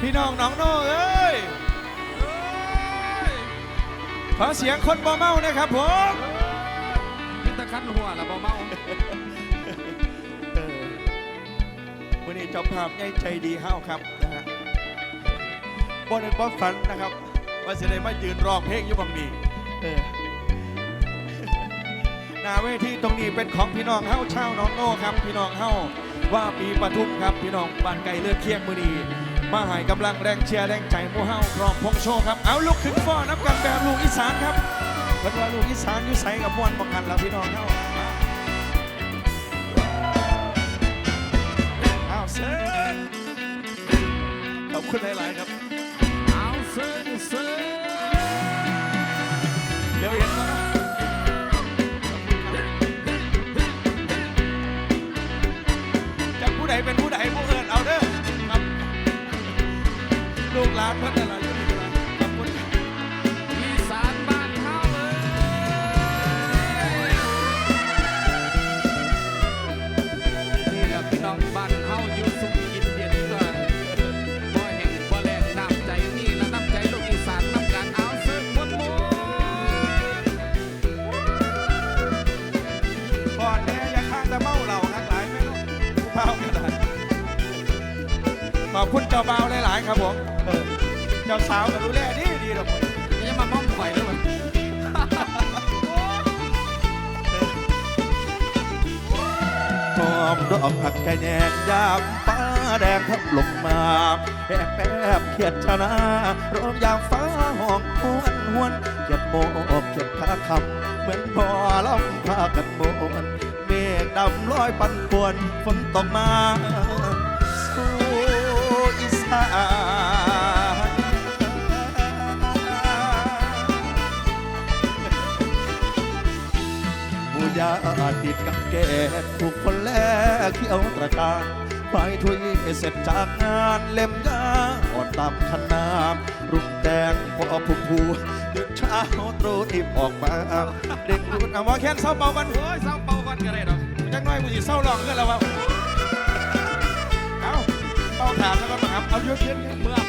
พี่น้องน้องโน่เอ้ยขอเสียงคนบ่เมานะครับผมพิตะคันหัวละบ่เมาเออวันนี้เจ้าภาพใหญ่ใจดีเฮ้าครับนะฮะบ่นึกบ่ฝันนะครับว่าจะได้มายืนร้องเพลงอยู่บังนี้เออหน้าเวทีตรงนี้เป็นของพี่น้องเฮ้าเช่าวน้องโน่ครับ พี่น้องเฮ้าว่าปีปทุมครับ พี่น้องบ้านไก่เลือดเคียงมือดี มาให้กำลังแรงเชียร์แรงใจหมู่เฮ้าพร้อมพงโชว์ครับ เอาลุกขึ้นฟ้อนนับกันแบบลูกอีสานครับเพิ่นว่าลูกอีสานอยู่ใสกับมวนบังกันแล้วพี่น้องเฮ้ามาเอาเซ่ขอบคุณหลาย ๆ ครับ เอาเซิร์เซิร์เดี๋ยวเห็นนะจะผู้ใดเป็นผู้ใดผู้ ลูกหลานพัฒนา อบหักไก่แดงยามฟ้าแดงทับลงมาแอบแอบเขียดชนะร้องยามฟ้าห้องหวนหวนเขียดโมกเขียดขาคำเหมือนพอล่องพากันโมนเมฆดำลอยปันป่วนฝนตกมาสู่อีสาน ยาติดกับแกถูกคนแลกเขียวตระการไปทุยเสร็จจากงานเล่มยาอ่อนตามขนามรุ่งแดงพอผู้ผู้ตื่นเช้าตรู่อีบออกมาเด็กรุ่นเอาว่าแค่นเศร้าเบากันโอ้ยเศร้าเป่ากันก็ได้ดอกจังน้อยกูสิเศร้าหลองกันแล้ววะเอาเป้าถามแล้วก็มาครับเอาเยอะเย็นเย็นเมื่อ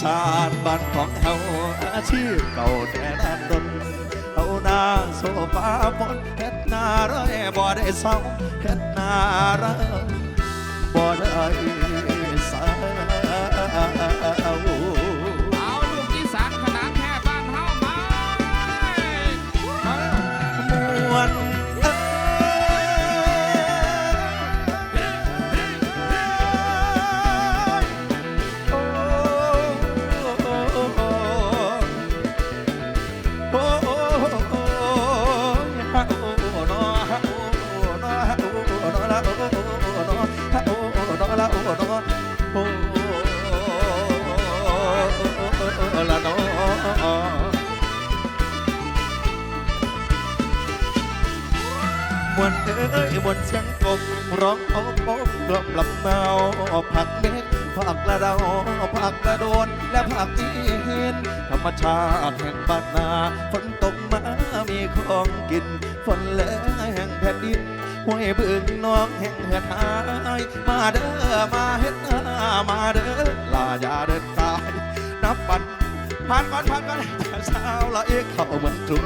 สานบ้านของเฮาอาชีพเก่าแต่นานดนเฮานาโซฟาบนเฮ็ดหน้าร้อยบ่ได้เศร้าเฮ็ดหน้าร้อยบ่ได้ บร้องโอ้โอ้กล่อมลำเนาผักเม็ดผักละดาผักกระโดน และผักอีหินธรรมชาติแห่งบ้านนาฝนตกมามีของกินฝนเหลแห่งแผ่นดินห้วยบึงน้องแห่งเหือดหายมาเด้อมาเฮ็ดนามาเด้อลาอย่าเดินตายนับปันผ่านก่อนผ่านก่อนแต่เช้าละเอกเข้าเมือนกรุง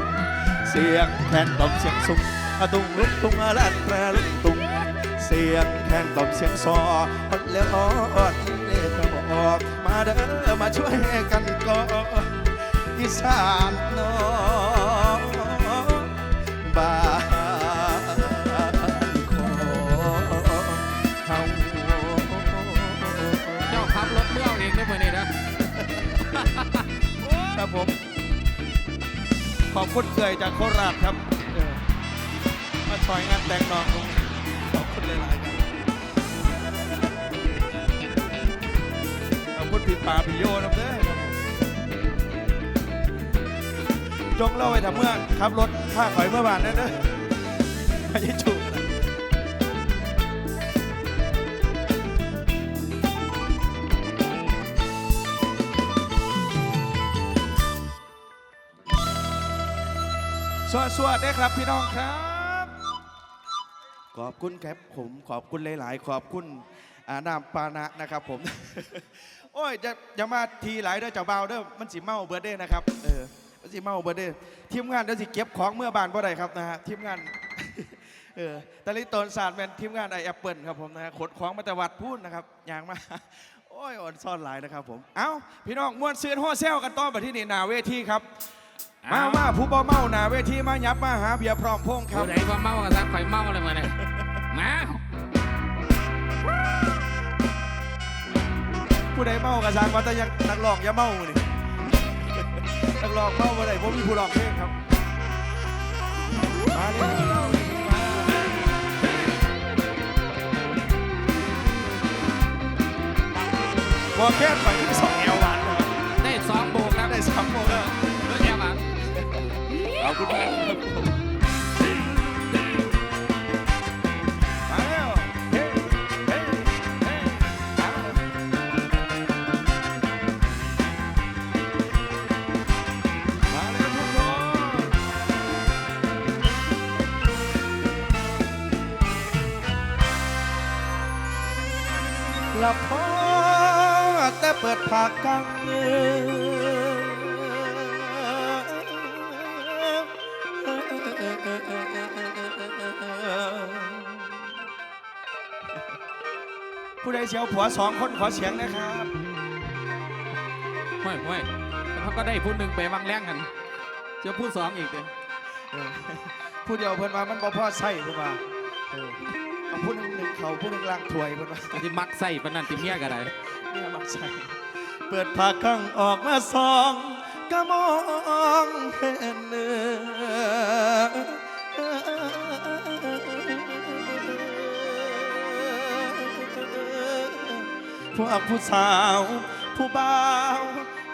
เสียงแคนตบเสียงสุงตุงลุกตุงอะแลนแปรลุกตุง เสียงแคนตบเสียงซอฮอดแล้วฮอดเล่ก็บอก มาเด้อมาช่วยกันก่อนอีสานน้องบ้านของเฮาเจ้าขับรถเมื่อเอาเองได้เมื่อนี้นะครับผม ขอบคุณเกยจากโคราชครับมาช่วยงานแต่งน้องผมขอบ คุณหลายๆครับขอบคุณพี่ป่าพี่โยนะเด้อครับจงเล่าไว้ถ้าเมื่อขับรถผ้าข่อยเมื่อวานนั่นเด้อไม่ใช่จูบนะสวัสดีครับพี่น้องครับ ขอบคุณครับผมขอบคุณหลาย ๆ ขอบคุณอานามปานะนะครับผม โอ้ยจะจะมาทีหลายเด้อเจ้าบ่าวเด้อมันสิเมาเบิร์เด้นะครับเออมันสิเมาเบิร์เด้ทีมงานเดี๋ยวสิเก็บของเมื่อบานบ่ได้ครับนะฮะทีมงานเออตอนนี้ตนศาสตร์เป็นทีมงานไอแอปเปิลครับผมนะฮะขนของมาแต่วัดพูดนะครับอย่างมาโอ้ยอ่อนซ่อนหลายนะครับผมเอ้าพี่น้องม้วนเสือหัวเซลกันต่อไปที่นี่นาเวทีครับ มามาผู้บ่เมาหนาเวทีมายับมาหาเบียร์พร้อมพงษ์ครับผู้ใดว่าเมากันซักไฟเมาอะไรมาเนี่ยมาผู้ใดเมากระซังว่าแต่ยังนักร้องอย่าเมานี่นักร้องเมาบ่ได้ผมมีผู้ร้องเพลงครับมาเลยมาบอกแค่ไป คุณมากครับผมมาแล้วเฮ้เฮ้เฮ้เอามาแล้วทุกคน หลับพอแต่เปิดผากกังเงิ ผู้ใดเสียวผัวสองคนขอเสียงนะครับห้วยห้วยเขาก็ได้พูดหนึ่งไปวางแรงกันเจะพูดสองอีกเลยเออผู้เดียวเพิ่นว่ามันบ่พอใส่เพิ่นว่าเอาผู้หนึ่งหนึ่งเขาผู้หนึ่งล้างถวยเพิ่นว่าที่มักใส่ปนนันติเมียก็ได้เนี่ยมาใส่เปิดผ้าข้งออกมาสอง ก็มองเห็นเนื้อพวกผู้สาว ผู้บ่าว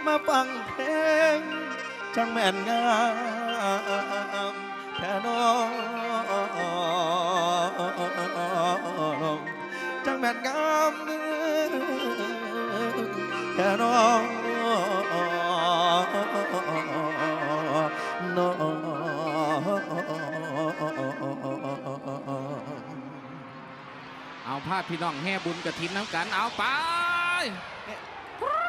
มาฟังเพลง จังแม่นงามแท่น้องจังแม่นงามแท่น้อง น้องเอาภาพพี่น้องแห่บุญกระถินน้ำกันเอาไป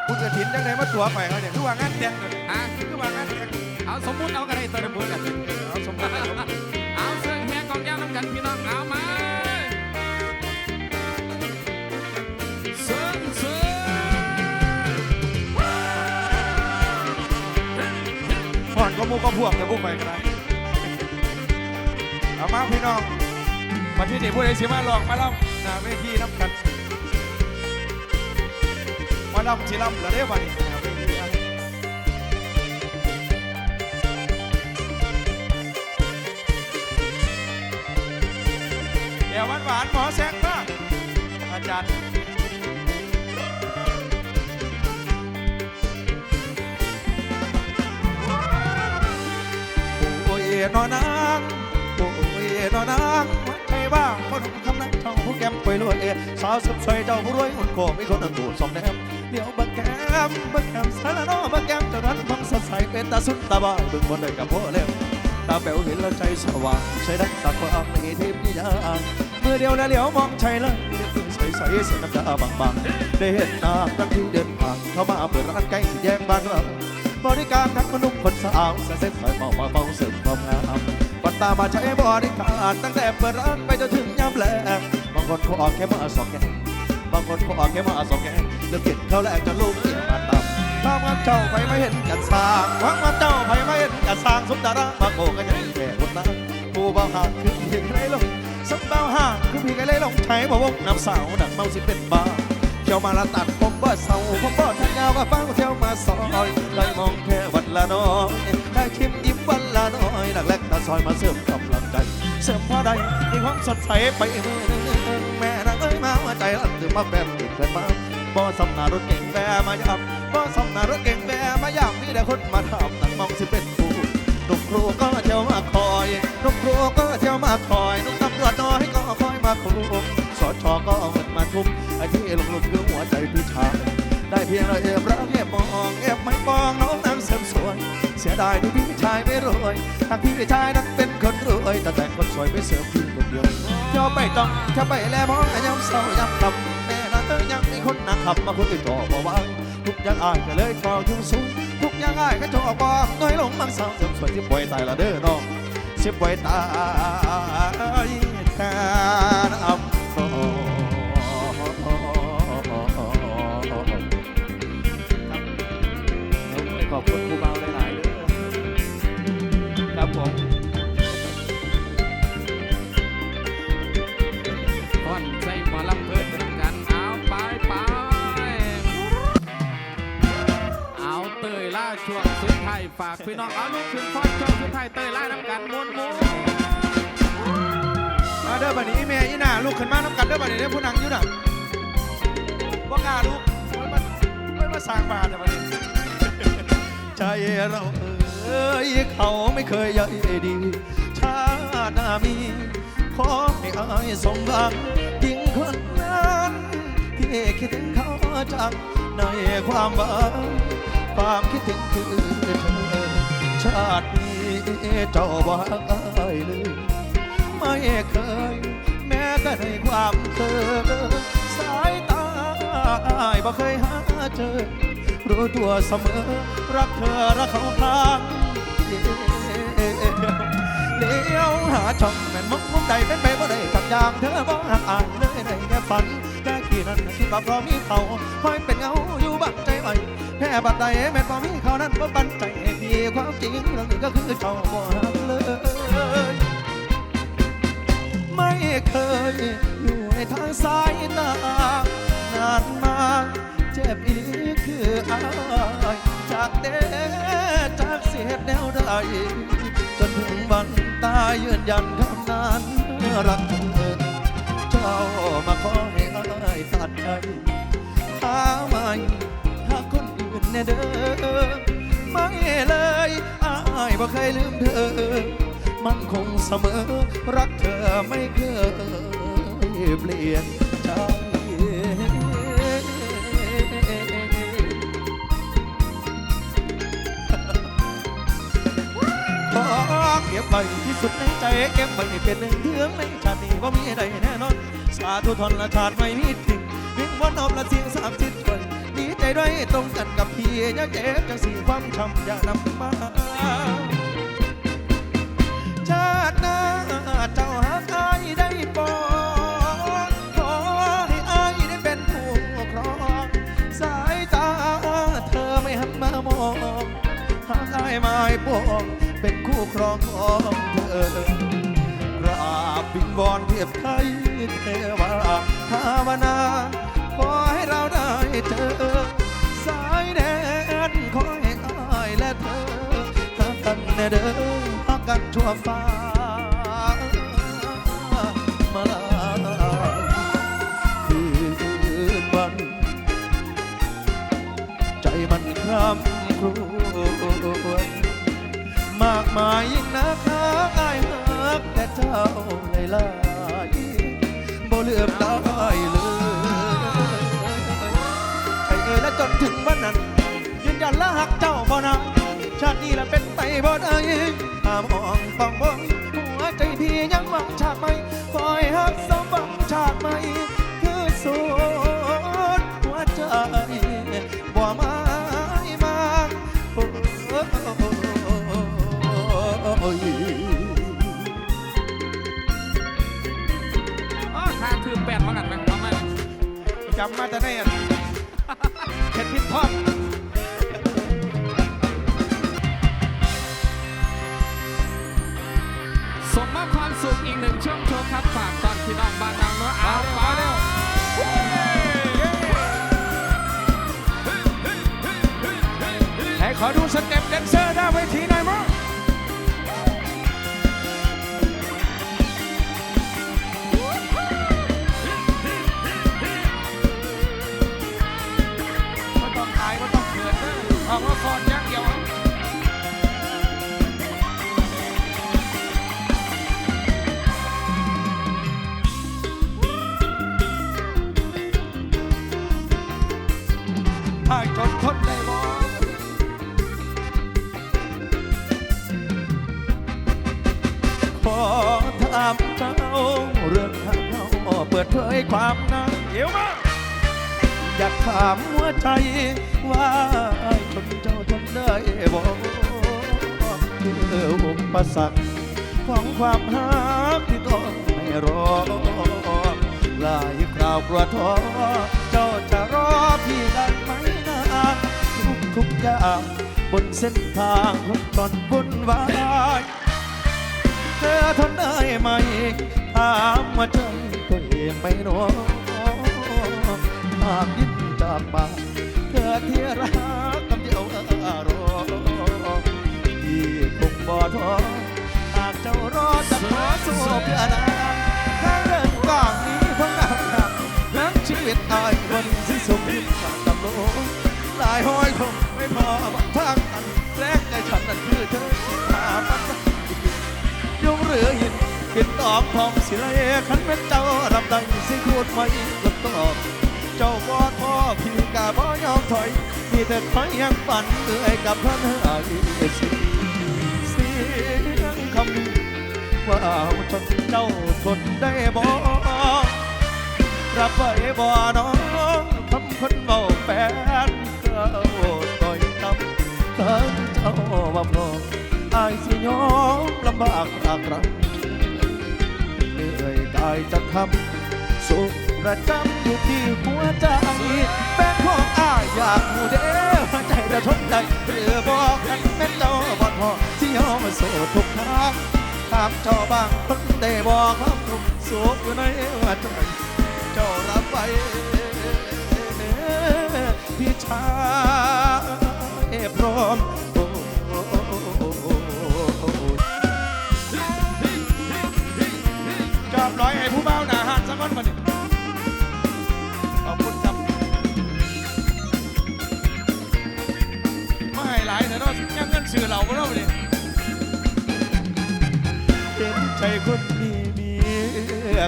คุณกระถินจังไหนมาตัวไปเขาเนี่ยคือว่างานแต่งเลยฮะคือว่างานแต่งเอาสมมุติเอากระไรตัวบุญกันเอาสมมติเอาสมมุติ ผ่อนก็มูก็พวกแต่พวกไปก็ได้เอามาพี่น้องมาที่นี่ผู้ใดสิมาลองมาล่ำหน้าเวทีน้ำกันมาล่ำสิล่ำแล้วเด้อวันนี้หน้าเวทีมาเดี๋ยวหวานหวานหมอแซ นอนางโอ้ยนอนางวัดใจว่างคนคำนั้นช่องผู้แก้มไปรวยสาวสุดสวยเจ้าผู้รวยคนโกมีคนอันดูสองแนมเลี้ยวบักแก้มบักแก้มสารนอบักแก้มจ้านั้นบังสดใสเป็นตาสุดตาบ้าบึงบนได้กับพ่อเลี้ยวตาแป๋วเห็นแล้วใจสว่างใช้ดังตาความมีทิพย์นิยางเมื่อเดียวแล้วเหลียวมองใช่เลยเดือดใสใสเสียน้ำตาบางบางได้เห็นนางตั้งที่เดินผ่านเข้ามาเปิดร้านใกล้สี่แยกบางเรา บริการทั้งมนุษย์คนสาวเส้นสายเมามาเมาเสริมความงามปัตตามาใช้บริการตั้งแต่เปิดร้านไปจนถึงยามแลงบางคนเขาออกแค่มาสองแกงบางคนเขาออกแค่มาสองแกงเลือกเก็บเขาแรกจะลูกเกี่ยมาตามถ้าว่าเจ้าไปไม่เห็นกันสร้างหวังว่าเจ้าไปไม่เห็นกันสร้างสุดดาราบาโกก็ยังแก่คนนั้นผู้บ่าวห่างคือพี่ไกลงสมบ่าวห่างคือพี่ไกลลงใช้บ่วงน้ำสาวดังเมาสิเป็นบ้า ที่ยวมาละตัดผมบ่เศร้าผมบ่ทันยาวก็ฟังเที่ยวมาซอยได้มองแค่วันละน้อยได้ชิมยิ้มวันละน้อยหลักแรกตาซอยมาเสริมกำลังใจเสริมพอได้มีความสดใสไปมือหนึ่งแม่นางเอ้ยมาหัวใจรันถึงมาแฟนติดเกินมาบ่สำนารถเก่งแบมายับบ่สำนารถเก่งแบมายับมีแต่คนมาถามนังมองสิเป็นผู้นกครูก็เที่ยวมาคอยนกครูก็เที่ยวมาคอยนกตำรวจน้อยก็คอยมาคุม สอชอก็เอาเงินมาทุบไอ้ที่ลงลุมคือหัวใจพี่ชายได้เพียงเราเอบรักเอบมองเอบไม่มองน้องนางเสริมสวย เสียดายที่พี่ชายไม่รวยทางพี่ชายนั้นเป็นคนรวยแต่แต่งคนสวยไม่เสริมพี่คนเดียวเที่ยวอไปต้องจะไปแล้วมองยามเศร้ายามค่ำแม่นะเออยังมีคนนั่งขับมาคนอื่นจอบ่วาทุกอย่างอายก็เลยขอทุ่งสูงทุกอย่างอายก็จอบ่น้อยลงมังสาวเสริมสวยที่ป่วยตายละเด้อน้องสิป่วยตาย ช่วงสุดท้ายฝากพี่น้องเอาลูกขึ้นฟอนช่วงสุดท้ายเตยไล่น้ำกันมวนมวนมาเด้อบัดนี้แม่ยี่น่าลูกขึ้นมาน้ำกันเด้อบัดนี้เด้อผู้นังอยู่น่ะว่ากล้าลูกไม่มาไม่มาสร้างบาทแต่บัดนี้ใจเราเอ้ยเขาไม่เคยใยดีชาติหน้ามีขอให้อายสมหวังยิ่งคนนั้นที่คิดถึงเขาจังในความหวัง ความคิดถึงคือเธอ ชาตินี้เจ้าบ่อายเลยไม่เคย แม้แต่ในความเธอสายตาอายบ่เคยหาเจอ รู้ตัวเสมอ รักเธอรักเขาครั้งเดียวเลี้ยวหาช่องแม่นมุกมุมใดเป็นไปบ่ได้จักอย่างเธอบ่หักอายเลยได้แค่ฝันแค่กี่นั้นคิดว่าพอมีเขาคอยเป็นเงาอยู่บังใจไว้ แค่บัดใดแม่นพอมีเขานั้นบ่บันใจพี่ความจริงเรื่องนี้ก็คือเจ้าบ่หักเลย ไม่เคยอยู่ในทางสายตานานมาเจ็บอีหลีคืออายจากเด้จากเสียดแนวใดจนถึงวันตายยืนยันคำนั้นรักเธอเจ้ามาขอให้อายตัดใจหาไม่ แน่เด้อไม่เลยอายบ่เคยลืมเธอ มันคงเสมอ รักเธอไม่เคยเปลี่ยนใจขอเก็บไว้ที่สุดในใจ เก็บไว้เป็นหนึ่งเรื่องในชาตินี้ว่ามีใดแน่นอน สาธุทนละชาติไม่มีทิ้งวิ่งวนอมละเสียงสามสิบคน ด้วยตรงกันกับพี่อย่าเจ็บจังสีความช้ำอย่านำมาชาติหน้าเจ้าหากอายได้ปองขอให้อายได้เป็นผู้ครองสายตาเธอไม่หันมามองหากอายไม่ปองเป็นคู่ครองของเธอกราบวิงวอนเทียบไทยเทวาภาวนาขอให้เราได้เจอ หากันแน่เด้อหากันชั่วฟ้ามาลายคืนวัน ใจมันคร่ำครวญมากมายยิ่งนักหากอายหักแต่เจ้าเลลายบ่เลือกได้เลยใช่เอ่ยและจนถึงวันนั้นยืนยันและหักเจ้าบ่นา ชาตินี้ละเป็นไปบ่ได้หามองฟังบ่หัวใจพี่ยังหวังชาติไม่คอยหักสมหวังชาติไม่คือสุดหัวใจบ่มามาโอ้ยอ๋อทางคือแปดมากันไหมเอาไหมจำมาแต่ไหนอะ อยากถามหัวใจ ว่าคนเจ้าทนได้บ่คืออุปสรรคของความหักที่ต้องไม่รอหลายคราวกลัวท้อเจ้าจะรอพี่ได้ไหมนะทุกทุกอย่างบนเส้นทางของตอนบุญวายเธอทนได้ไหมถามว่าใจตัวเองไม่รู้ากยิ้มจากปากเธอที่รักคำเดียวอารมณ์ที่คงบ่ท้อหากเจ้ารอจะขอสู้เพื่อนานถ้าเรื่องกว่างนี้คงหนักหนักทั้งชีวิตอายวันสิ้นสุดจากตำโลหลายห้อยคงไม่พอบังทางกันแรกใจฉันนั้นคือเธอที่พามันยงเรือหินเป็นตอกทองสิเลขันเป็นเจ้ารับได้สิคูดไม่ลดตอบ เจ้าบอท้อพี่กาบ่ยอมถอย มีแต่คอยยังฝันเหนื่อยกับพันหายสิเสียงคำว่าจนเจ้าทนได้บ่รับไว้บ่น้องคำคนเบาแฟนเจ้าต่อยตำเธอเจ้าว่พอมอายสิยอมลำบากรากรักเหนื่อยกายจะทำสุข ประจำอยู่ที่หัวใจเป็นของอายอยากหูเด้อใจจะทนได้หรือบอกกันแม่นเจ้าบ่พอที่ยอมสู้ทุกทางถามเจ้าบ้างคนได้บอกความทุกข์สุขอยู่ในหัวใจเจ้ารับไว้พี่ชายพร้อมจอบร้อยให้ผู้เบ้าหนาหันสักคนมาดิข แต่เรายังเงินสื่อเราไม่รู้ดิเห็นใจคนมีมี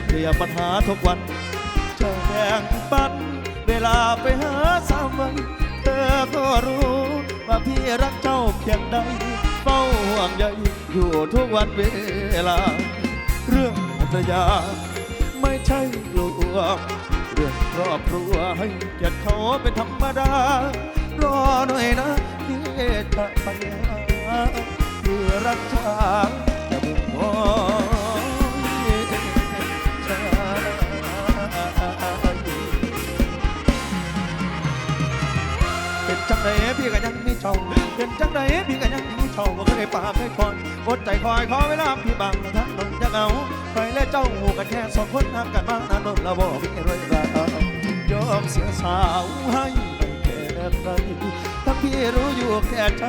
เคลียร์ปัญหาทุกวันจะแบ่งปันเวลาไปหาสามวัน เธอก็รู้ว่าพี่รักเจ้าเพียงใดเฝ้าห่วงใยอยู่ทุกวันเวลา เรื่องภรรยาไม่ใช่ลวงเรื่องครอบครัวให้เกียรติเขาเป็นธรรมดารอหน่อยนะ ที่จะไปหาเพื่อรักษาจะมุ่งมองชายเป็นจังไดพี่ก็ยังมีเจ้าเป็นจังไดพี่ก็ยังมีเจ้าบ่เคยปากเคยคอยอดใจคอยขอเวลาพี่บางทั้งนนจะเหงาใครและเจ้าหูกันแค่สองคนห่างกันมานานนนละบ่มีเรื่องราวยอมเสียสาวให้ไปแค่ใคร ทั้งพี่รู้อยู่แค่ใจ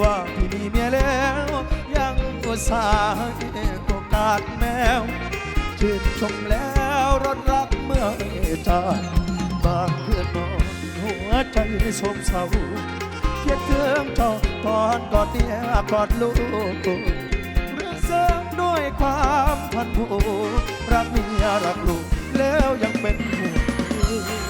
ว่าพี่มีเมียแล้ว ยังอุตส่าห์ให้โอกาสแมวชื่นชมแล้วรถรักเมื่อจาบางเพื่อนนอนหัวใจสมเศร้าเพียดเครื่องจอตอนกอดเมียกอดลูกเรื่องเสริมด้วยความพันผูรักเมียรักลูกแล้วยังเป็นห่วง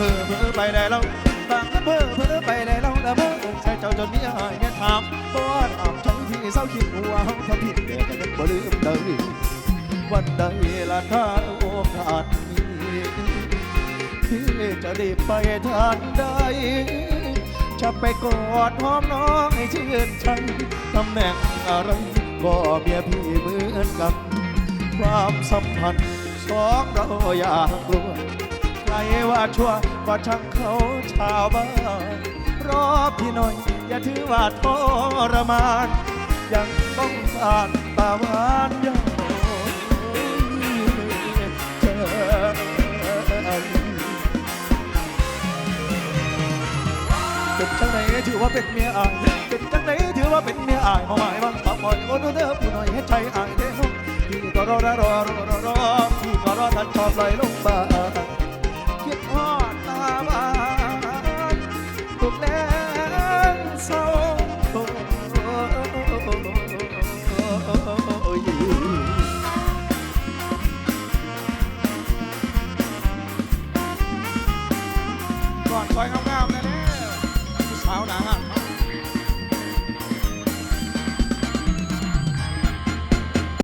พ้อเพ้อไปได้แล้วบางเพ้อเพ้อไปได้แล้วแล้วเพ้อใช่เจ้าจนเมียหายเนี่ยถามบ่ถามทั้งที่เศร้าคิดหัวเขาทำผิดแต่ก็ยังบ่ลืมเดิมวันใดละถ้าโอกาสมีที่จะได้ไปทางใดจะไปกอดหอมน้องให้ชื่นใจตำแหน่งอะไรก็เมียพี่เหมือนกันความสัมพันธ์สองเราอยากกลัว ใครว่าชั่วก็ช่างเขาชาวบ้านรอพี่หน่อย อย่าถือว่าทรมาน ยังต้องการตาหวานยอดเจอเป็นจังไหนถือว่าเป็นเมียอาย เป็นจังไหนถือว่าเป็นเมียอายมาหมายบังคับคอยโอ้เธอผู้หน่อยให้ใจอายเด้อพี่ก็รอรอรอรอรอพี่ก็รอทันชอบไหลลงบา